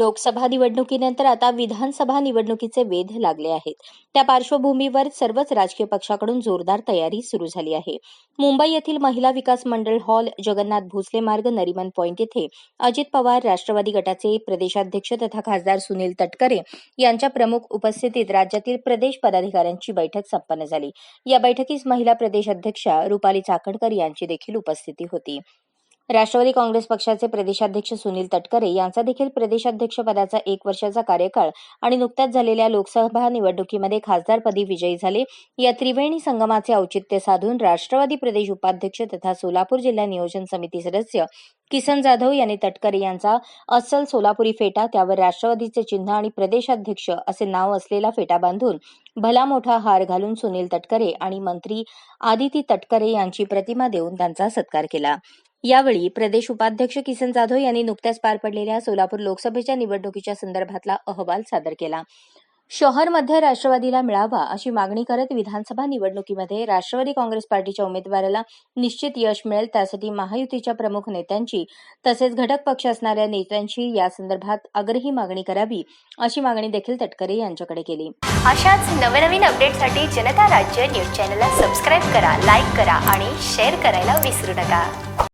लोकसभा निवडणुकीनंतर आता विधानसभा निवडणुकीचे वेध लागले आहेत. त्या पार्श्वभूमीवर सर्वच राजकीय पक्षाकडून जोरदार तयारी सुरू झाली आहे. मुंबई येथील महिला विकास मंडळ हॉल जगन्नाथ भोसले मार्ग नरिमन पॉइंट येथे अजित पवार राष्ट्रवादी गटाचे प्रदेशाध्यक्ष तथा खासदार सुनील तटकरे यांच्या प्रमुख उपस्थितीत राज्यातील प्रदेश पदाधिकाऱ्यांची बैठक संपन्न झाली. या बैठकीस महिला प्रदेश अध्यक्षा रुपाली चाकणकर यांची देखील उपस्थिती होती. राष्ट्रवादी काँग्रेस पक्षाचे प्रदेशाध्यक्ष सुनील तटकरे यांचा देखील प्रदेशाध्यक्षपदाचा एक वर्षाचा कार्यकाळ आणि नुकत्याच झालेल्या लोकसभा निवडणुकीमध्ये खासदारपदी विजयी झाले. या त्रिवेणी संगमाचे औचित्य साधून राष्ट्रवादी प्रदेश उपाध्यक्ष तथा सोलापूर जिल्हा नियोजन समिती सदस्य किसन जाधव यांनी तटकरे यांचा अस्सल सोलापुरी फेटा त्यावर राष्ट्रवादीचे चिन्ह आणि प्रदेशाध्यक्ष असे नाव असलेला फेटा बांधून भला मोठा हार घालून सुनील तटकरे आणि मंत्री आदिती तटकरे यांची प्रतिमा देऊन त्यांचा सत्कार केला. यावेळी प्रदेश उपाध्यक्ष किसन जाधव यांनी नुकत्याच पार पडलेल्या सोलापूर लोकसभेच्या निवडणुकीच्या संदर्भातला अहवाल सादर केला. शहरमध्ये राष्ट्रवादीला मिळावा अशी मागणी करत विधानसभा निवडणुकीमध्ये राष्ट्रवादी काँग्रेस पार्टीच्या उमेदवाराला निश्चित यश मिळेल त्यासाठी महायुतीच्या प्रमुख नेत्यांची तसेच घटक पक्ष असणाऱ्या नेत्यांची या संदर्भात आग्रही मागणी करावी अशी मागणी देखील तटकरे यांच्याकडे केली. अशाच नवनवीन अपडेटसाठी जनता राज्य न्यूज चॅनलला सबस्क्राईब करा लाईक करा आणि शेअर करायला विसरू नका.